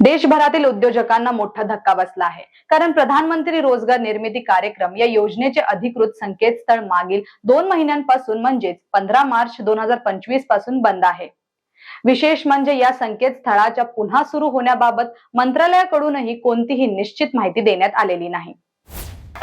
देशभरातील उद्योजकांना मोठा धक्का बसला आहे. कारण प्रधानमंत्री रोजगार निर्मिती कार्यक्रम या योजनेचे अधिकृत संकेतस्थळ मागील दोन महिन्यांपासून म्हणजेच पंधरा मार्च दोन हजार पंचवीसपासून बंद आहे. विशेष म्हणजे या संकेतस्थळाच्या पुन्हा सुरू होण्याबाबत मंत्रालयाकडूनही कोणतीही निश्चित माहिती देण्यात आलेली नाही.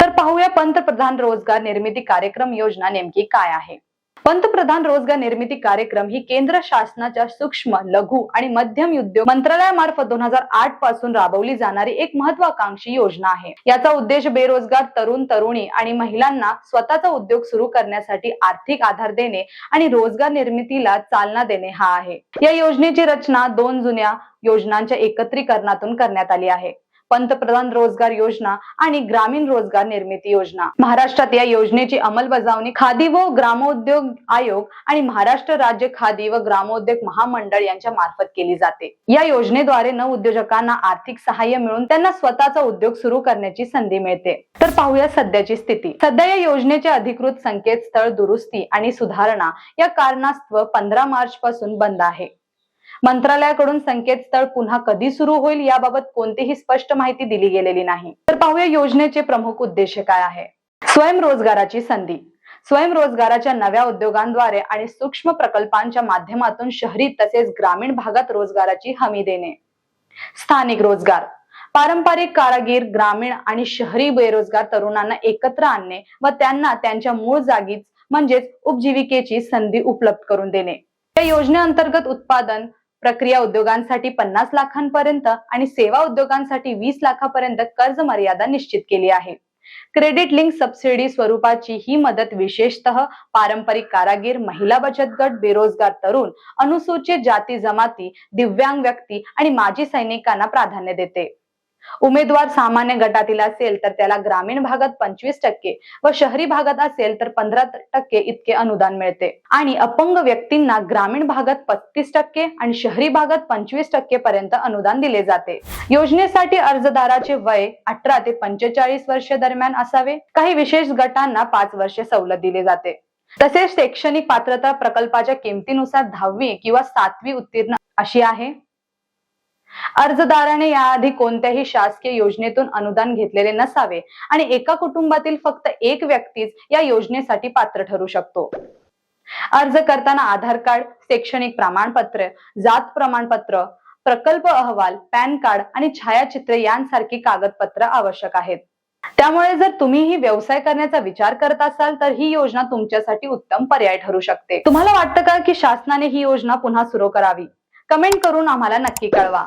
तर पाहूया पंतप्रधान रोजगार निर्मिती कार्यक्रम योजना नेमकी काय आहे. पंतप्रधान रोजगार निर्मिती कार्यक्रम ही केंद्र शासनाच्या सूक्ष्म लघु आणि मध्यम उद्योग मंत्रालयामार्फत दोन हजार आठपासून राबवली जाणारी एक महत्वाकांक्षी योजना आहे. याचा उद्देश बेरोजगार तरुण तरुणी आणि महिलांना स्वतःचा उद्योग सुरू करण्यासाठी आर्थिक आधार देणे आणि रोजगार निर्मितीला चालना देणे हा आहे. या योजनेची रचना दोन जुन्या योजनांच्या एकत्रीकरणातून करण्यात आली आहे. पंतप्रधान रोजगार योजना आणि ग्रामीण रोजगार निर्मिती योजना. महाराष्ट्रात या योजनेची अंमलबजावणी खादी व ग्रामोद्योग आयोग आणि महाराष्ट्र राज्य खादी व ग्रामोद्योग महामंडळ यांच्या मार्फत केली जाते. या योजनेद्वारे न उद्योजकांना आर्थिक सहाय्य मिळून त्यांना स्वतःचा उद्योग सुरू करण्याची संधी मिळते. तर पाहूया सध्याची स्थिती. सध्या या योजनेचे अधिकृत संकेतस्थळ दुरुस्ती आणि सुधारणा या कारणास्तव पंधरा मार्च पासून बंद आहे. मंत्रालयाकडून संकेतस्थळ पुन्हा कधी सुरू होईल याबाबत कोणतीही स्पष्ट माहिती दिली गेलेली नाही. तर पाहूया योजनेचे प्रमुख उद्देश काय आहे. स्वयंरोजगाराची संधी. स्वयंरोजगाराच्या नव्या उद्योगांद्वारे आणि सूक्ष्म प्रकल्पांच्या माध्यमातून शहरी तसेच ग्रामीण भागात रोजगाराची हमी देणे. स्थानिक रोजगार. पारंपरिक कारागीर ग्रामीण आणि शहरी बेरोजगार तरुणांना एकत्र आणणे व त्यांना त्यांच्या मूळ जागीच म्हणजेच उपजीविकेची संधी उपलब्ध करून देणे. या योजनेअंतर्गत उत्पादन प्रक्रिया उद्योगांसाठी पन्नास लाखांपर्यंत आणि सेवा उद्योगांसाठी वीस लाखापर्यंत कर्ज मर्यादा निश्चित केली आहे. क्रेडिट लिंक सबसिडी स्वरूपाची ही मदत विशेषतः पारंपरिक कारागीर महिला बचत गट बेरोजगार तरुण अनुसूचित जाती जमाती दिव्यांग व्यक्ती आणि माजी सैनिकांना प्राधान्य देते. उमेदवार सामान्य गटातील असेल तर त्याला ग्रामीण भागात पंचवीस टक्के व शहरी भागात असेल तर पंधरा टक्के इतके अनुदान मिळते. आणि अपंग व्यक्तींना ग्रामीण भागात पस्तीस टक्के आणि शहरी भागात पंचवीस टक्के पर्यंत अनुदान दिले जाते. योजनेसाठी अर्जदाराचे वय अठरा ते पंचेचाळीस वर्ष दरम्यान असावे. काही विशेष गटांना पाच वर्ष सवलत दिली जाते. तसेच शैक्षणिक पात्रता प्रकल्पाच्या किमतीनुसार दहावी किंवा सातवी उत्तीर्ण अशी आहे. अर्जदाराने याआधी कोणत्याही शासकीय योजनेतून अनुदान घेतलेले नसावे आणि एका कुटुंबातील फक्त एक व्यक्तीच या योजनेसाठी पात्र ठरू शकतो. अर्ज करताना आधार कार्ड शैक्षणिक प्रमाणपत्र जात प्रमाणपत्र प्रकल्प अहवाल पॅन कार्ड आणि छायाचित्रे यांसारखी कागदपत्र आवश्यक आहेत. त्यामुळे जर तुम्हीही व्यवसाय करण्याचा विचार करत असाल तर ही योजना तुमच्यासाठी उत्तम पर्याय ठरू शकते. तुम्हाला वाटतं का की शासनाने ही योजना पुन्हा सुरू करावी? कमेंट करून आम्हाला नक्की कळवा.